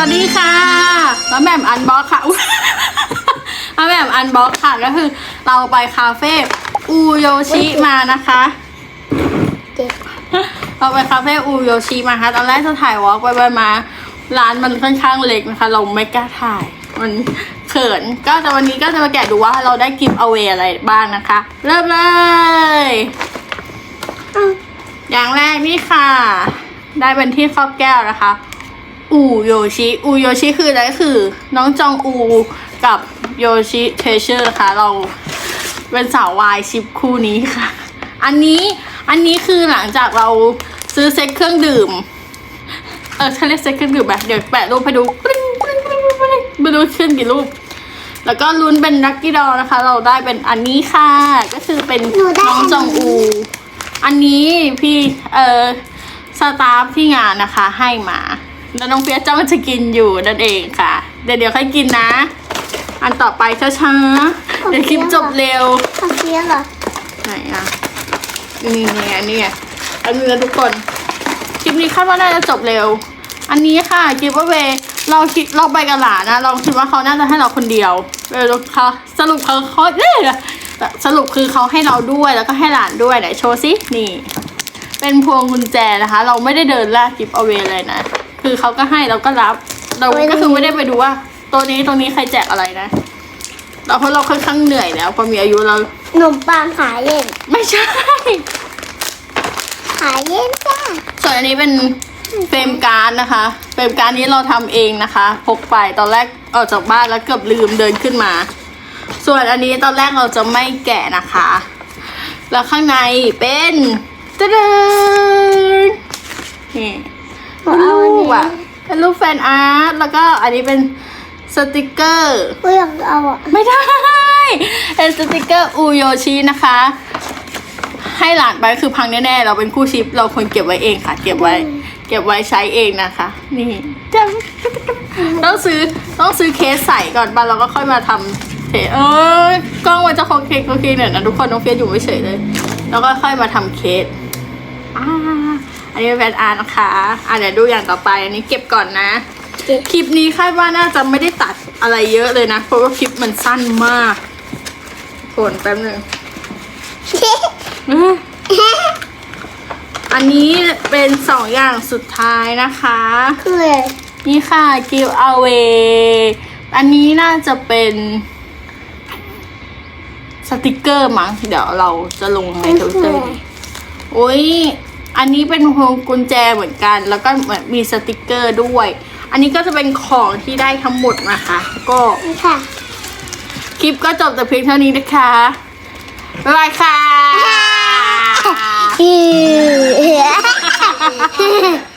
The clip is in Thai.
สวัสดีค่ะมาแหม่มอันบ็อกค่ะอุ๊ยมาแหม่มอันบ็อกค่ะก็คือเราไปคาเฟ่อูโยชิมานะคะเจ็บเราไปคาเฟ่อูโยชิมาค่ะตอนแรกจะถ่ายวอล์กไปไปมา ร้านมันค่อนข้างเล็กนะคะ เราไม่กล้าถ่ายมันเขินก็แต่วันนี้ก็จะมาแกะดูว่าเราได้กิฟต์เอาเวอะไรบ้างนะคะ เริ่มเลยอ้าวอย่างแรกนี่ค่ะ ได้เป็นที่ครอบแก้วนะคะ อูโยชิอูโยชิคืออะไรคือ น้องจองอูกับโยชิเทเชอร์ค่ะ เราเป็นสาววายชิปคู่นี้ค่ะ อันนี้อันนี้คือหลังจากเราซื้อเซ็ตเครื่องดื่ม เออถ้าเรียกเซ็ตเครื่องดื่มแบบเดี๋ยวแปะรูปให้ดูปริ้งปริ้งปริ้งปริ้งไม่รู้ขึ้นกี่รูป แล้วก็ลุ้นเป็นลักกี้ดอนะคะ เราได้เป็นอันนี้ค่ะ ก็คือเป็นน้องจองอู อันนี้พี่เออสตาฟที่งานนะคะให้มา แล้วน้องเฟียสจ้องจะกินอยู่นั่นเองค่ะ เดี๋ยวเดี๋ยวค่อยกินนะ อันต่อไปช้าๆเดี๋ยวคลิปจบเร็วทำเสียเหรอไหนอะนี่นี่ไงนี่ไงอันนี้นะทุกคนคลิปนี้คาดว่าน่าจะจบเร็ว อันนี้ค่ะกิฟต์เวเราคิดเราไปกับหลานนะเราคิดว่าเขาน่าจะให้เราคนเดียวเออเขาสรุปเขาเขาเนี่ยสรุปคือเขาให้เราด้วยแล้วก็ให้หลานด้วยไหนโชว์สินี่ เป็นพวงกุญแจนะคะ เราไม่ได้เดินล่ากิฟต์เอาเวเลยนะ คือเขาก็ให้เราก็รับ เราก็คือไม่ได้ไปดูว่า ตัวนี้ตัวนี้ใครแจกอะไรนะเราเพราะเราค่อนข้างเหนื่อยแล้วพอมีอายุเราขนมปังขายเล่น ไม่ใช่ ขายเล่นจ้าส่วนอันนี้เป็นเฟรมการ์ดนะคะเฟรมการ์ดนี้เราทำเองนะคะพกไปตอนแรกออกจากบ้านแล้วเกือบลืมเดินขึ้นมา ส่วนอันนี้ตอนแรกเราจะไม่แกะนะคะ แล้วข้างในเป็นตะเดนนี่ เอาอันรูนี้ปอะเป็นรูปแฟนอาร์ต แล้วก็อันนี้เป็นสติกเกอร์กูอยากเอาอะไม่ได้ เป็นสติกเกอร์อูโยชินะคะ ให้หลานไปคือพังแน่ๆ เราเป็นคู่ชิป เราควรเก็บไว้เองค่ะ เก็บไว้ เก็บไว้ใช้เองนะคะ นี่จะต้องซื้อต้องซื้อเคสใส่ก่อนปะเราก็ค่อยมาทำเทเออกล้องมันจะโคเคโคเคหน่อยนะทุกคนน้องเฟียสอยู่ไม่เฉยเลย แล้วก็ค่อยมาทำเคส อ่าอันนี้เป็นแบรนด์อาร์นะคะอะเดี๋ยวดูอย่างต่อไป อันนี้เก็บก่อนนะเจ็บคลิปนี้คาดว่าน่าจะไม่ได้ตัดอะไรเยอะเลยนะ เพราะว่าคลิปมันสั้นมากโนแป๊บหนึงอื้ออันนี้เป็นสองอย่างสุดท้ายนะคะ คืออะไรนี่ค่ะ give away อันนี้น่าจะเป็นสติกเกอร์มั้ง เดี๋ยวเราจะลงในทวิตเตอร์โอ้ย อันนี้เป็นพวงกุญแจเหมือนกัน แล้วก็เหมือนมีสติกเกอร์ด้วย อันนี้ก็จะเป็นของที่ได้ทั้งหมดนะคะก็นี่ค่ะ คลิปก็จบแต่เพียงเท่านี้นะคะบ๊ายบายค่ะอือ